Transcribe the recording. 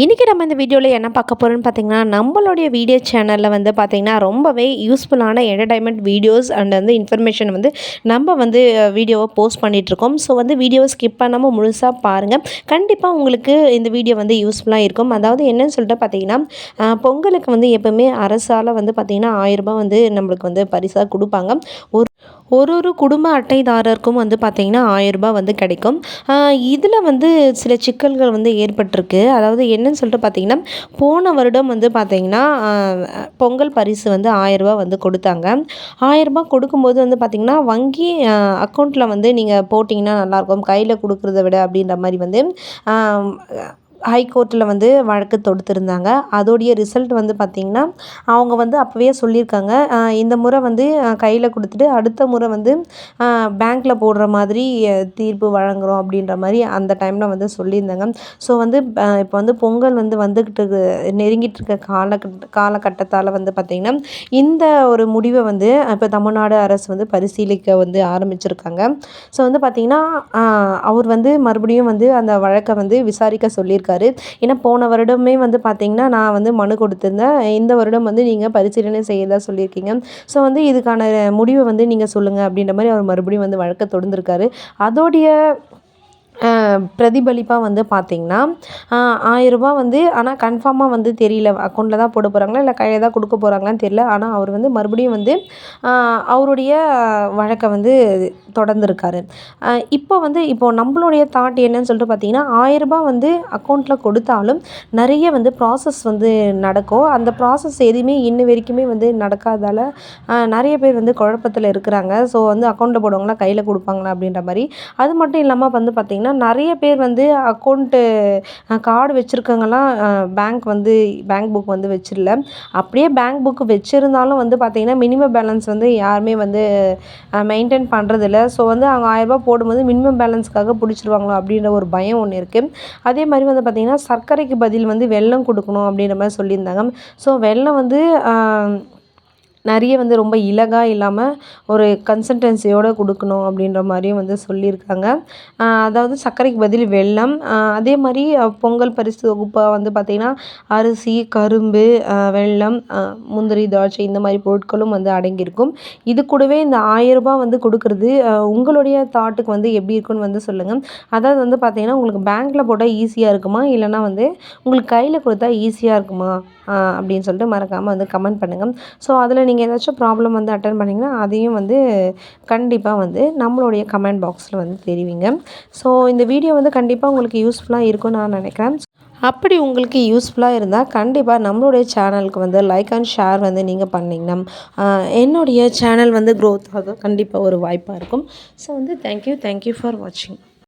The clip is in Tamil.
இன்றைக்கி நம்ம இந்த வீடியோவில் என்ன பார்க்க போகிறோம்னு பார்த்தீங்கன்னா நம்மளுடைய வீடியோ சேனலில் வந்து பார்த்திங்கன்னா ரொம்பவே யூஸ்ஃபுல்லான என்டர்டைன்மெண்ட் வீடியோஸ் அண்ட் வந்து இன்ஃபர்மேஷன் வந்து நம்ம வந்து வீடியோவை போஸ்ட் பண்ணிகிட்ருக்கோம் ஸோ வந்து வீடியோவை ஸ்கிப் பண்ணாமல் முழுசாக பாருங்கள் கண்டிப்பாக உங்களுக்கு இந்த வீடியோ வந்து யூஸ்ஃபுல்லாக இருக்கும். அதாவது என்னன்னு சொல்லிட்டு பார்த்தீங்கன்னா பொங்கலுக்கு வந்து எப்போவுமே அரசால் வந்து பார்த்திங்கன்னா ஆயிரரூபா வந்து நம்மளுக்கு வந்து பரிசாக கொடுப்பாங்க. ஒரு ஒரு ஒரு குடும்ப அட்டைதாரருக்கும் வந்து பார்த்திங்கன்னா ஆயரரூபா வந்து கிடைக்கும். இதில் வந்து சில சிக்கல்கள் வந்து ஏற்பட்டிருக்கு. அதாவது என்னன்னு சொல்லிட்டு பார்த்திங்கன்னா போன வருடம் வந்து பார்த்திங்கன்னா பொங்கல் பரிசு வந்து ஆயரூபா வந்து கொடுத்தாங்க. ஆயரூபா கொடுக்கும்போது வந்து பார்த்திங்கன்னா வங்கி அக்கௌண்ட்டில் வந்து நீங்கள் போட்டிங்கன்னா நல்லாயிருக்கும் கையில் கொடுக்குறத விட அப்படின்ற மாதிரி வந்து ஹைகோர்ட்டில் வந்து வழக்கு தொடுத்திருந்தாங்க. அதோடைய ரிசல்ட் வந்து பார்த்திங்கன்னா அவங்க வந்து அப்போவே சொல்லியிருக்காங்க. இந்த முறை வந்து கையில் கொடுத்துட்டு அடுத்த முறை வந்து பேங்க்கில் போடுற மாதிரி தீர்ப்பு வழங்குகிறோம் அப்படின்ற மாதிரி அந்த டைமில் வந்து சொல்லியிருந்தாங்க. ஸோ வந்து இப்போ வந்து பொங்கல் வந்து வந்துக்கிட்டு நெருங்கிட்டு இருக்க காலகட்ட காலகட்டத்தால் வந்து பார்த்திங்கன்னா இந்த ஒரு முடிவை வந்து இப்போ தமிழ்நாடு அரசு வந்து பரிசீலிக்க வந்து ஆரம்பிச்சிருக்காங்க. ஸோ வந்து பார்த்திங்கன்னா அவர் வந்து மறுபடியும் வந்து அந்த வழக்கை வந்து விசாரிக்க சொல்லியிருக்காரு. சொல்லியிருக்காரு. ஏன்னா போன வருடமே வந்து பார்த்திங்கன்னா நான் வந்து மனு கொடுத்துருந்தேன். இந்த வருடம் வந்து நீங்கள் பரிசீலனை செய்யதா சொல்லியிருக்கீங்க. ஸோ வந்து இதுக்கான முடிவை வந்து நீங்கள் சொல்லுங்கள் அப்படின்ற மாதிரி அவர் மறுபடியும் வந்து வழக்கை தொடர்ந்துருக்காரு அதோடைய பிரதிபலிப்பாக வந்து பார்த்திங்கன்னா ஆயிரரூபா வந்து ஆனால் கன்ஃபார்மாக வந்து தெரியல. அக்கௌண்ட்டில் தான் போட போகிறாங்களா இல்லை கையில் தான் கொடுக்க போகிறாங்களான்னு தெரியல. ஆனால் அவர் வந்து மறுபடியும் வந்து அவருடைய வழக்கை வந்து தொடர்ந்துருக்காரு. இப்போ வந்து இப்போது நம்மளுடைய தாட் என்னன்னு சொல்லிட்டு பார்த்தீங்கன்னா ஆயிரரூபா வந்து அக்கௌண்ட்டில் கொடுத்தாலும் நிறைய வந்து ப்ராசஸ் வந்து நடக்கும். அந்த ப்ராசஸ் எதுவுமே இன்ன வரைக்குமே வந்து நடக்காதால் நிறைய பேர் வந்து குழப்பத்தில் இருக்கிறாங்க. ஸோ வந்து அக்கௌண்ட்டில் போடுவாங்களா? கையில் கொடுப்பாங்களா? அப்படின்ற மாதிரி. அது மட்டும் இல்லாமல் வந்து பார்த்திங்கன்னா நிறைய பேர் வந்து அக்கௌண்ட்டு கார்டு வச்சுருக்கவங்கலாம் பேங்க் வந்து பேங்க் புக் வந்து வச்சிடல. அப்படியே பேங்க் புக்கு வச்சுருந்தாலும் வந்து பார்த்திங்கன்னா மினிமம் பேலன்ஸ் வந்து யாருமே வந்து மெயின்டைன் பண்ணுறதில்ல ஸோ வந்து அவங்க ஆயரரூபா போடும்போது மினிமம் பேலன்ஸ்க்காக பிடிச்சிருவாங்களோ அப்படின்ற ஒரு பயம் ஒன்று இருக்குது அதே மாதிரி வந்து பார்த்திங்கன்னா சர்க்கரைக்கு பதில் வந்து வெல்லம் கொடுக்கணும் அப்படின்ற மாதிரி சொல்லியிருந்தாங்க. ஸோ வெல்லம் வந்து நிறைய வந்து ரொம்ப இலகாக இல்லாமல் ஒரு கன்சன்டென்சியோடு கொடுக்கணும் அப்படின்ற மாதிரியும் வந்து சொல்லியிருக்காங்க. அதாவது சர்க்கரைக்கு பதில் வெல்லம். அதே மாதிரி பொங்கல் பரிசு தொகுப்பாக வந்து பார்த்திங்கன்னா அரிசி கரும்பு வெல்லம் முந்திரி திராட்சை இந்த மாதிரி பொருட்களும் வந்து அடங்கியிருக்கும். இது கூடவே இந்த ஆயரரூபா வந்து கொடுக்குறது உங்களுடைய தாட்டுக்கு வந்து எப்படி இருக்குன்னு வந்து சொல்லுங்கள் அதாவது வந்து பார்த்திங்கன்னா உங்களுக்கு பேங்க்கில் போட்டால் ஈஸியாக இருக்குமா? இல்லைனா வந்து உங்களுக்கு கையில் கொடுத்தா ஈஸியாக இருக்குமா? அப்படின்னு சொல்லிட்டு மறக்காமல் வந்து கமெண்ட் பண்ணுங்கள் ஸோ அதில் நீங்கள் ஏதாச்சும் ப்ராப்ளம் வந்து அட்டன் பண்ணிங்கன்னா அதையும் வந்து கண்டிப்பாக வந்து நம்மளுடைய கமெண்ட் பாக்ஸில் வந்து தெரிவிங்க. ஸோ இந்த வீடியோ வந்து கண்டிப்பாக உங்களுக்கு யூஸ்ஃபுல்லாக இருக்கும்னு நான் நினைக்கிறேன். அப்படி உங்களுக்கு யூஸ்ஃபுல்லாக இருந்தால் கண்டிப்பாக நம்மளுடைய சேனலுக்கு வந்து லைக் அண்ட் ஷேர் வந்து நீங்கள் பண்ணிங்கன்னா என்னுடைய சேனல் வந்து க்ரோத் ஆக கண்டிப்பாக ஒரு வாய்ப்பாக இருக்கும். ஸோ வந்து தேங்க்யூ தேங்க்யூ ஃபார் வாட்சிங்